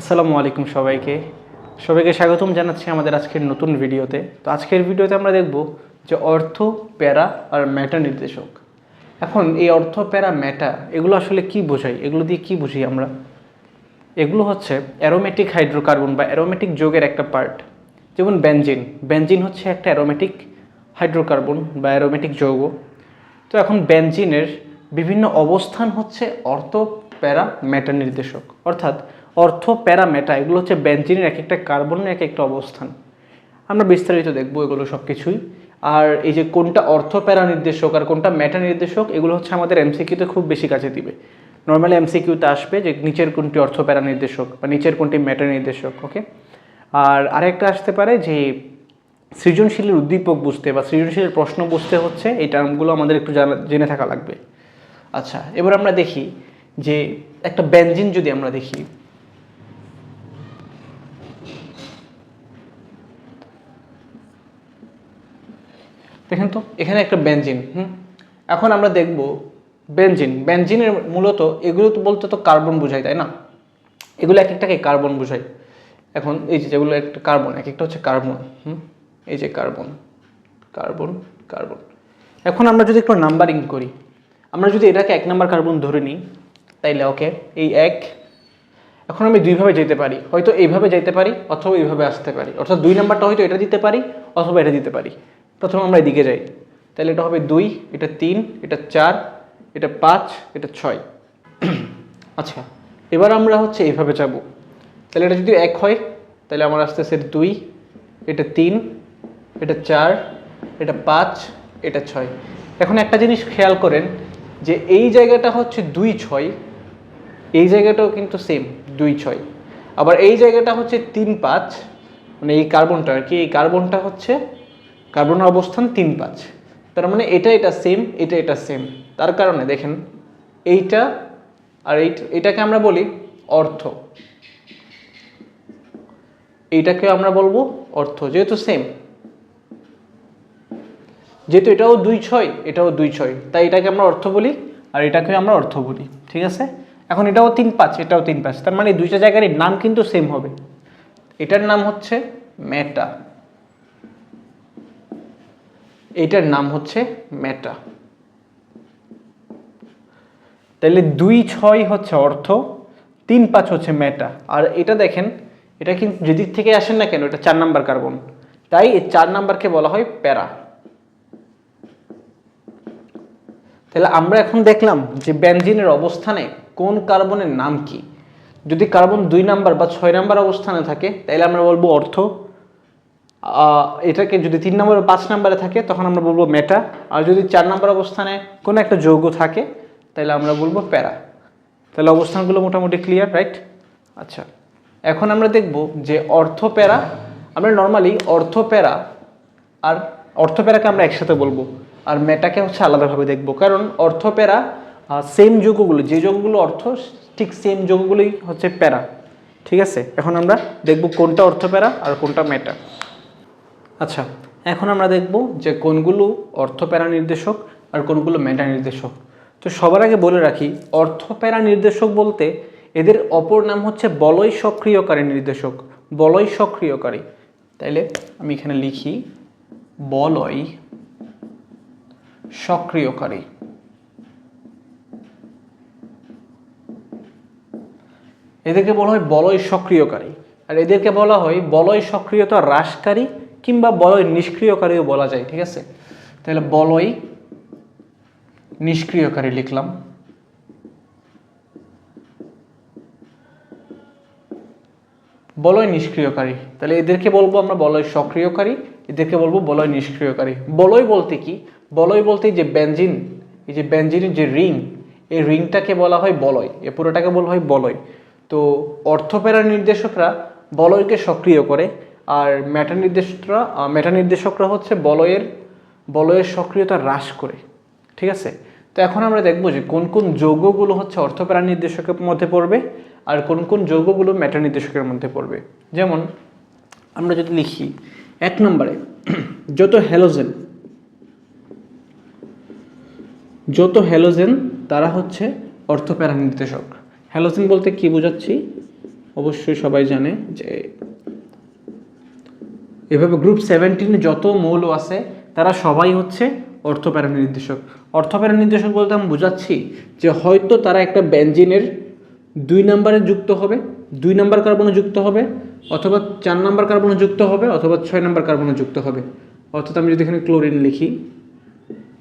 আসসালামু আলাইকুম সবাইকে। সবাইকে স্বাগতম জানাচ্ছি আমাদের আজকের নতুন ভিডিওতে। তো আজকের ভিডিওতে আমরা দেখব যে অর্থ, প্যারা আর ম্যাটা নির্দেশক। এখন এই অর্থ, প্যারা ম্যাটা এগুলো আসলে কি বোঝাই এগুলো দিয়ে কি বুঝি আমরা? এগুলো হচ্ছে অ্যারোমেটিক হাইড্রোকার্বন বা অ্যারোমেটিক যোগের একটা পার্ট। যেমন বেনজিন বেনজিন হচ্ছে একটা অ্যারোমেটিক হাইড্রোকার্বন বা অ্যারোমেটিক যৌগ। তো এখন বেনজিনের বিভিন্ন অবস্থান হচ্ছে অর্থ, প্যারা মেটা নির্দেশক। অর্থাৎ অর্থ প্যারা মেটা এগুলো হচ্ছে বেনজিনের এক একটা কার্বনের এক একটা অবস্থান। আমরা বিস্তারিত দেখব এগুলো সব কিছুই আর এই যে কোনটা অর্থ প্যারা নির্দেশক আর কোনটা ম্যাটা নির্দেশক, এগুলো হচ্ছে আমাদের এমসিকিউতে খুব বেশি কাছে দিবে। নর্মালি এমসিকিউতে আসবে যে নিচের কোনটি অর্থ প্যারা নির্দেশক বা নিচের কোনটি মেটা নির্দেশক ওকে আর আরেকটা আসতে পারে যে সৃজনশীলের উদ্দীপক বুঝতে বা সৃজনশীলের প্রশ্ন বুঝতে হচ্ছে, এই টার্মগুলো আমাদের একটু জানা, জেনে থাকা লাগবে। আচ্ছা এবার আমরা দেখি যে একটা ব্যঞ্জিন যদি আমরা দেখি দেখেন তো, এখানে একটা বেঞ্জিন হুম? এখন আমরা দেখব বেঞ্জিন বেঞ্জিনের মূলত এগুলো তো বলতে তো কার্বন বোঝায়, তাই না? এগুলো এক একটাকে কার্বন বোঝায়। এখন এই যে যেগুলো একটা কার্বন, এক একটা হচ্ছে কার্বন, হুম? এই যে কার্বন কার্বন কার্বন। এখন আমরা যদি একটু নাম্বারিং করি, আমরা যদি এটাকে এক নাম্বার কার্বন ধরে নিই, তাইলে ওকে, এই এক। এখন আমি দুইভাবে যেতে পারি, হয়তো এইভাবে যেতে পারি অথবা এইভাবে আসতে পারি। অর্থাৎ দুই নাম্বারটা হয়তো এটা দিতে পারি অথবা এটা দিতে পারি। প্রথমে আমরা এদিকে যাই। তাহলে এটা হবে দুই, এটা তিন, এটা চার, এটা পাঁচ, এটা ছয়। আচ্ছা এবার আমরা হচ্ছে এইভাবে যাব। তাহলে এটা যদি এক হয়, তাহলে আমার আস্তে আস্তে দুই, এটা তিন, এটা চার, এটা পাঁচ, এটা ছয়। এখন একটা জিনিস খেয়াল করেন যে এই জায়গাটা হচ্ছে দুই ছয়, এই জায়গাটাও কিন্তু সেম দুই ছয়। আবার এই জায়গাটা হচ্ছে তিন পাঁচ মানে এই কার্বনটা আর কি, এই কার্বনটা হচ্ছে কার্বনের অবস্থান তিন পাঁচ। তার মানে এটা এটা সেম এটা এটা সেম তার কারণে দেখেন, এইটা আর এটাকে আমরা বলি অর্থ। এইটাকে আমরা বলব অর্থ, যেহেতু সেম যেহেতু এটাও দুই ছয়, এটাও দুই ছয়। তাই এটাকে আমরা অর্থ বলি আর এটাকে আমরা অর্থ বলি, ঠিক আছে? এখন এটাও তিন পাঁচ, এটাও তিন পাঁচ। তার মানে দুইটা জায়গারই নাম কিন্তু সেম হবে। এটার নাম হচ্ছে মেটা এটার নাম হচ্ছে মেটা তাহলে দুই ছয় হচ্ছে অর্থ, তিন পাঁচ হচ্ছে মেটা আর এটা দেখেন, এটা কিন্তু যেদিক থেকে আসেন না কেন, এটা চার নাম্বার কার্বন। তাই এই চার নাম্বারকে বলা হয় প্যারা। তাহলে আমরা এখন দেখলাম যে বেনজিনের অবস্থানে কোন কার্বনের নাম কি। যদি কার্বন দুই নাম্বার বা ছয় নাম্বার অবস্থানে থাকে তাহলে আমরা বলব অর্থ এটাকে যদি তিন নম্বর পাঁচ নম্বরে থাকে, তখন আমরা বলব মেটা। আর যদি চার নম্বর অবস্থানে কোনো একটা যৌগ থাকে তাহলে আমরা বলব প্যারা। তাহলে অবস্থানগুলো মোটামুটি ক্লিয়ার রাইট আচ্ছা এখন আমরা দেখব যে অর্থ প্যারা আমরা নর্মালি অর্থ প্যারা আর অর্থ প্যারাকে আমরা একসাথে বলব, আর মেটাকে হচ্ছে আলাদাভাবে দেখব। কারণ অর্থ প্যারা সেম যৌগগুলো, যে যৌগগুলো অর্থ, ঠিক সেম যৌগগুলোই হচ্ছে প্যারা। ঠিক আছে? এখন আমরা দেখব কোনটা অর্থ প্যারা আর কোনটা মেটা। আচ্ছা এখন আমরা দেখব যে কোনগুলো অর্থ প্যারা নির্দেশক আর কোনগুলো মেটা নির্দেশক তো সবার আগে বলে রাখি অর্থপ্যারা নির্দেশক বলতে এদের অপর নাম হচ্ছে বলয় সক্রিয়কারী নির্দেশক, বলয় সক্রিয়কারী। তাইলে আমি এখানে লিখি, বলয় সক্রিয়কারী। এদেরকে বলা হয় বলয় সক্রিয়কারী। আর এদেরকে বলা হয় বলয় সক্রিয়তা হ্রাসকারী কিংবা বলয় নিষ্ক্রিয়কারীও বলা যায়, ঠিক আছে? তাহলে বলয় নিষ্ক্রিয়কারী লিখলাম। বলয় নিষ্ক্রিয়কারী, তাহলে এদেরকে বলব আমরা বলয় সক্রিয়কারী, এদেরকে বলব বলয় নিষ্ক্রিয়কারী। বলয় বলতে কি? বলয় বলতে যে বেঞ্জিন এই যে বেঞ্জিনের যে রিং এই রিংটাকে বলা হয় বলয়, এ পুরোটাকে বলা হয় বলয়। তো অর্থপ্যারা নির্দেশকরা বলয়কে সক্রিয় করে আর মেটা নির্দেশকরা মেটা নির্দেশকরা হচ্ছে বলয়ের বলয়ের সক্রিয়তা হ্রাস করে, ঠিক আছে? তো এখন আমরা দেখব যে কোন কোন যৌগগুলো হচ্ছে অর্থপ্যারা নির্দেশকের মধ্যে পড়বে আর কোন কোন যৌগগুলো মেটা নির্দেশকের মধ্যে পড়বে। যেমন আমরা যদি লিখি, এক নম্বরে, যত হ্যালোজেন যত হ্যালোজেন, তারা হচ্ছে অর্থপ্যারা নির্দেশক। হ্যালোজেন বলতে কি বোঝাচ্ছি? অবশ্যই সবাই জানে যে এভাবে গ্রুপ সেভেন্টিনে যত মৌল আছে, তারা সবাই হচ্ছে অর্থপ্যারা নির্দেশক। অর্থপ্যারা নির্দেশক বলতে আমি বোঝাচ্ছি যে হয়তো তারা একটা বেঞ্জিনের দুই নাম্বারে যুক্ত হবে, দুই নম্বর কার্বনে যুক্ত হবে, অথবা চার নাম্বার কার্বনে যুক্ত হবে, অথবা ছয় নাম্বার কার্বনে যুক্ত হবে। অর্থাৎ আমি যদি এখানে ক্লোরিন লিখি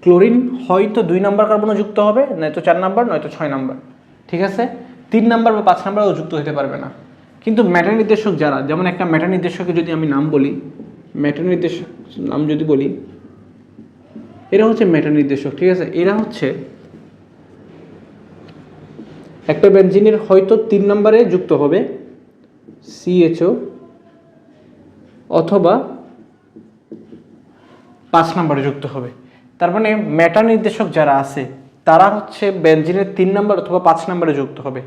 ক্লোরিন হয়তো দুই নাম্বার কার্বনে যুক্ত হবে, নয়তো চার নাম্বার নয়তো ছয় নাম্বার ঠিক আছে? তিন নাম্বার বা পাঁচ নাম্বারও যুক্ত হতে পারবে না। কিন্তু ম্যাটার নির্দেশক যারা, যেমন একটা ম্যাটার নির্দেশকের যদি আমি নাম বলি ম্যাটার নির্দেশক, নাম যদি বলি, এরা হচ্ছে ম্যাটার নির্দেশক, ঠিক আছে? এরা হচ্ছে একটা বেঞ্জিনের হয়তো তিন নম্বরে যুক্ত হবে সিএচও অথবা পাঁচ নম্বরে যুক্ত হবে। তার মানে ম্যাটার নির্দেশক যারা আছে, তারা হচ্ছে বেঞ্জিনের তিন নম্বর অথবা পাঁচ নম্বরে যুক্ত হবে।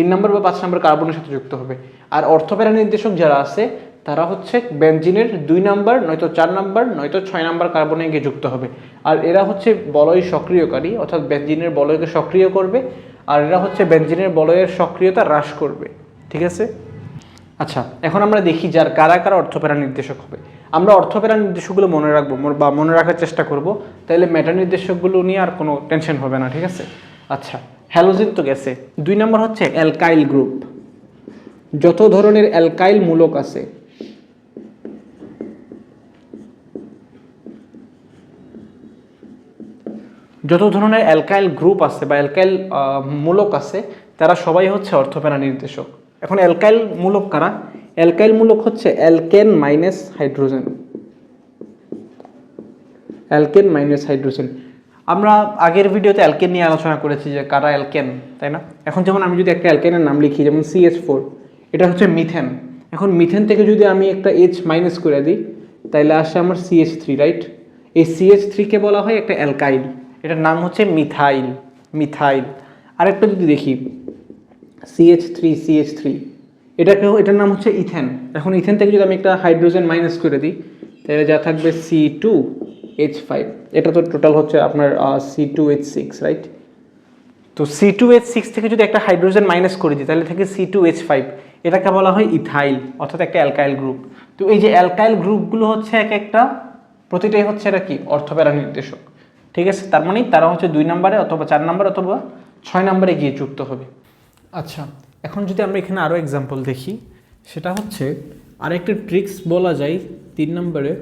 তিন নম্বর বা পাঁচ নম্বর কার্বনের সাথে যুক্ত হবে। আর অর্থপ্যারা নির্দেশক যারা আছে, তারা হচ্ছে বেঞ্জিনের দুই নাম্বার, নয়তো চার নাম্বার, নয়তো ছয় নাম্বার কার্বনে গিয়ে যুক্ত হবে। আর এরা হচ্ছে বলয় সক্রিয়কারী, অর্থাৎ বেঞ্জিনের বলয়কে সক্রিয় করবে, আর এরা হচ্ছে বেঞ্জিনের বলয়ের সক্রিয়তা হ্রাস করবে। ঠিক আছে? আচ্ছা এখন আমরা দেখি যার কারা কারা অর্থপ্যারা নির্দেশক হবে। আমরা অর্থপ্যারা নির্দেশকগুলো মনে রাখব বা মনে রাখার চেষ্টা করব। তাহলে মেটা নির্দেশকগুলো নিয়ে আর কোনো টেনশন হবে না, ঠিক আছে? আচ্ছা হ্যালোজিন তো গেছে। দুই নম্বর হচ্ছে অ্যালকাইল গ্রুপ। যত ধরনের অ্যালকাইল মূলক আছে, যত ধরনের অ্যালকাইল গ্রুপ আছে বা অ্যালকাইল মূলক আছে, তারা সবাই হচ্ছে অর্থপ্যারা নির্দেশক। এখন অ্যালকাইল মূলক কারা? অ্যালকাইল মূলক হচ্ছে alkane minus hydrogen. Alkane minus hydrogen. আমরা আগের ভিডিওতে অ্যালকেন নিয়ে আলোচনা করেছি যে কারা অ্যালকেন, তাই না? এখন যেমন আমি যদি একটা অ্যালকেনের নাম লিখি, যেমন সিএস ফোর এটা হচ্ছে মিথেন। এখন মিথেন থেকে যদি আমি একটা এইচ মাইনাস করে দিই তাহলে আসে আমার সিএস থ্রি রাইট এই সিএস থ্রিকে বলা হয় একটা অ্যালকাইল। এটার নাম হচ্ছে মিথাইল মিথাইল। আরেকটা যদি দেখি সিএইচ থ্রি সিএইচ থ্রি এটাকেও, এটার নাম হচ্ছে ইথেন। এখন ইথেন থেকে যদি আমি একটা হাইড্রোজেন মাইনাস করে দিই তাহলে যা থাকবে সি টু এইচ ফাইভ এটা তো টোটাল হচ্ছে আপনার C two H six right তো সি টু এইচ সিক্স থেকে যদি একটা হাইড্রোজেন মাইনাস করে দিই, তাহলে থাকে সি টু এইচ ফাইভ এটাকে বলা হয় ইথাইল অর্থাৎ একটা অ্যালকাইল গ্রুপ তো এই যে অ্যালকাইল গ্রুপগুলো হচ্ছে এক একটা, প্রতিটাই হচ্ছে এটা কি? অর্থপ্যারা নির্দেশক। ঠিক আছে? তার মানে তারা হচ্ছে দুই নম্বরে অথবা চার নম্বরে অথবা ছয় নম্বরে গিয়ে যুক্ত হবে। আচ্ছা এখন যদি আমরা এখানে আরও এক্সাম্পল দেখি, সেটা হচ্ছে আরেকটা ট্রিক্স বলা যায় তিন নম্বরে।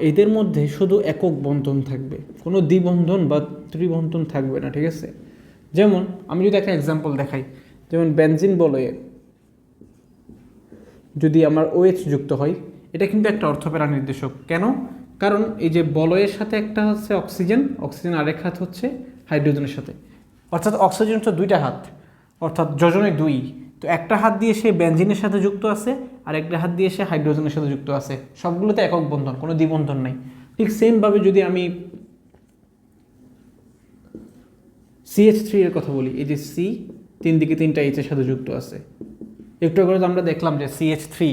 এদের মধ্যে শুধু একক বন্ধন থাকবে। কোনো দ্বিবন্ধন বা ত্রিবন্ধন থাকবে না, ঠিক আছে? যেমন, আমি যদি একটা এক্সাম্পল দেখাই, যেমন বেনজিন বলয়ে যদি আমার ওএইচ যুক্ত হয়, এটা কিন্তু একটা অর্থপ্যারা নির্দেশক। কেন? কারণ এই যে বলয়ের সাথে একটা হচ্ছে অক্সিজেন অক্সিজেন আরেক হাত হচ্ছে হাইড্রোজেনের সাথে। অর্থাৎ অক্সিজেন হচ্ছে দুইটা হাত, অর্থাৎ যজনে দুই। তো একটা হাত দিয়ে সে বেঞ্জিনের সাথে যুক্ত আছে, আর একটা হাত দিয়ে সে হাইড্রোজেনের সাথে যুক্ত আছে। সবগুলোতে একক বন্ধন, কোনো দ্বিবন্ধন নাই। ঠিক সেমভাবে যদি আমি সিএইচ থ্রি এর কথা বলি, এই যে সি তিন দিকে তিনটা এইচ এর সাথে যুক্ত আছে। একটু করে আমরা দেখলাম যে সিএইচ থ্রি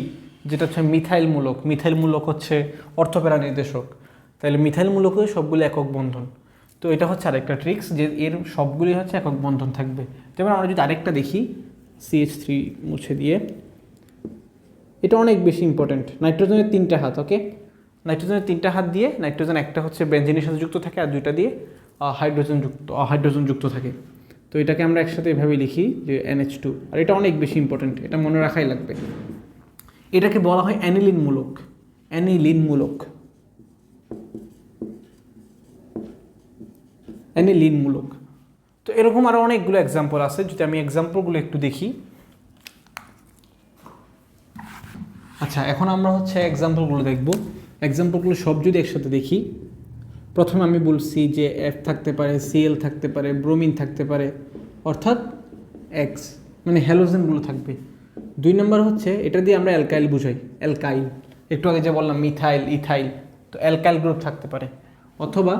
যেটা হচ্ছে মিথাইল মূলক মিথাইল মূলক হচ্ছে অর্থপ্যারা নির্দেশক তাহলে মিথাইল মূলকও সবগুলো একক বন্ধন। তো এটা হচ্ছে আরেকটা ট্রিক্স যে এর সবগুলি হচ্ছে একক বন্ধন থাকবে। যেমন আমরা যদি আরেকটা দেখি সিএইচ থ্রি মুছে দিয়ে। এটা অনেক বেশি ইম্পর্ট্যান্ট নাইট্রোজেনের তিনটা হাত ওকে নাইট্রোজেনের তিনটা হাত দিয়ে নাইট্রোজেন একটা হচ্ছে বেঞ্জিনের সাথে যুক্ত থাকে আর দুইটা দিয়ে হাইড্রোজেন যুক্ত হাইড্রোজেন যুক্ত থাকে। তো এটাকে আমরা একসাথে এভাবে লিখি যে এনএইচ টু আর এটা অনেক বেশি ইম্পর্ট্যান্ট এটা মনে রাখাই লাগবে। এটাকে বলা হয় অ্যানিলিন মূলক অ্যানিলিন মূলক অ্যানিলিন মূলক তো এরকম আরও অনেকগুলো এক্সাম্পল আছে, যদি আমি এক্সাম্পলগুলো একটু দেখি। আচ্ছা এখন আমরা হচ্ছে এক্সাম্পলগুলো দেখব। এক্সাম্পলগুলো সব যদি একসাথে দেখি, প্রথমে আমি বলছি যে এফ থাকতে পারে সিএল থাকতে পারে ব্রোমিন থাকতে পারে, অর্থাৎ এক্স মানে হ্যালোজেনগুলো থাকবে। দুই নম্বর হচ্ছে, এটা দিয়ে আমরা অ্যালকাইল বুঝাই। অ্যালকাইল একটু আগে যে বললাম মিথাইল ইথাইল তো অ্যালকাইল গ্রুপ থাকতে পারে। অথবা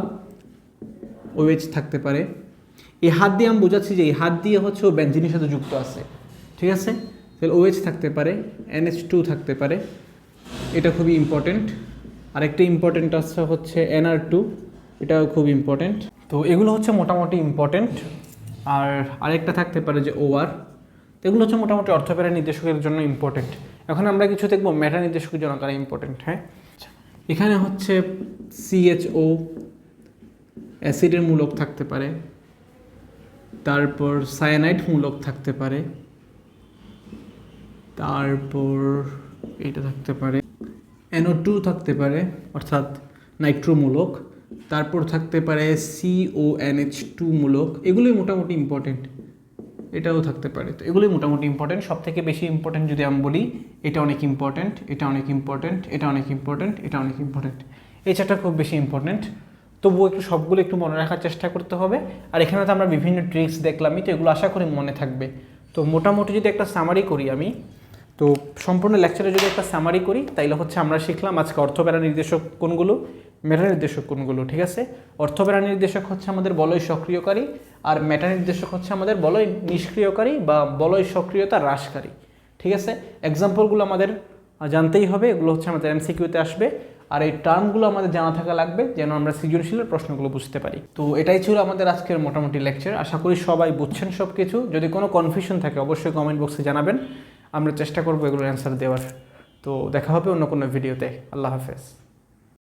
ওয়েজ থাকতে পারে এই হাত দিয়ে আমি বোঝাচ্ছি যে এই হাত দিয়ে হচ্ছে ও বেঞ্জিনের সাথে যুক্ত আছে। ঠিক আছে? তাহলে ওএইচ থাকতে পারে এনএইচ টু থাকতে পারে। এটা খুবই ইম্পর্টেন্ট আরেকটা ইম্পর্টেন্ট আছে হচ্ছে এনআর টু এটাও খুব ইম্পর্টেন্ট তো এগুলো হচ্ছে মোটামুটি ইম্পর্টেন্ট আর আরেকটা থাকতে পারে যে ওআর তো এগুলো হচ্ছে মোটামুটি অর্থপ্যারা নির্দেশকের জন্য ইম্পর্টেন্ট এখন আমরা কিছু দেখব মেটা নির্দেশকের জন্য তারা ইম্পর্টেন্ট হ্যাঁ? এখানে হচ্ছে সিএচও অ্যাসিডের মূলক থাকতে পারে। তারপর সায়ানাইড মূলক থাকতে পারে। তারপর এটা থাকতে পারে। এনও টু থাকতে পারে, অর্থাৎ নাইট্রোমূলক তারপর থাকতে পারে সিওএনএইচ টু মূলক এগুলোই মোটামুটি ইম্পর্টেন্ট এটাও থাকতে পারে। তো এগুলোই মোটামুটি ইম্পর্টেন্ট সব থেকে বেশি ইম্পর্টেন্ট যদি আমি বলি, এটা অনেক ইম্পর্টেন্ট এটা অনেক ইম্পর্টেন্ট এটা অনেক ইম্পর্টেন্ট এটা অনেক ইম্পর্টেন্ট এই চারটা খুব বেশি ইম্পর্টেন্ট তবুও একটু সবগুলো একটু মনে রাখার চেষ্টা করতে হবে। আর এখানে তো আমরা বিভিন্ন ট্রিক্স দেখলামই, তো এগুলো আশা করি মনে থাকবে। তো মোটামুটি যদি একটা সামারি করি আমি, তো সম্পূর্ণ লেকচারে যদি একটা সামারি করি, তাইলে হচ্ছে আমরা শিখলাম আজকে অর্থপ্যারা নির্দেশক কোনগুলো মেটা নির্দেশক কোনগুলো, ঠিক আছে? অর্থপ্যারা নির্দেশক হচ্ছে আমাদের বলয় সক্রিয়কারী, আর মেটা নির্দেশক হচ্ছে আমাদের বলয় নিষ্ক্রিয়কারী বা বলয় সক্রিয়তা হ্রাসকারী, ঠিক আছে? এক্সাম্পলগুলো আমাদের জানতেই হবে, এগুলো হচ্ছে আমাদের এমসিকিউতে আসবে। আর এই টার্মগুলো আমাদের জানা থাকা লাগবে, যেন আমরা সৃজনশীলের প্রশ্নগুলো বুঝতে পারি। তো এটাই ছিল আমাদের আজকের মোটামুটি লেকচার আশা করি সবাই বুঝছেন সব কিছু যদি কোনো কনফিউশন থাকে, অবশ্যই কমেন্ট বক্সে জানাবেন। আমরা চেষ্টা করব এগুলোর অ্যান্সার দেওয়ার। তো দেখা হবে অন্য কোনো ভিডিওতে আল্লাহ হাফেজ।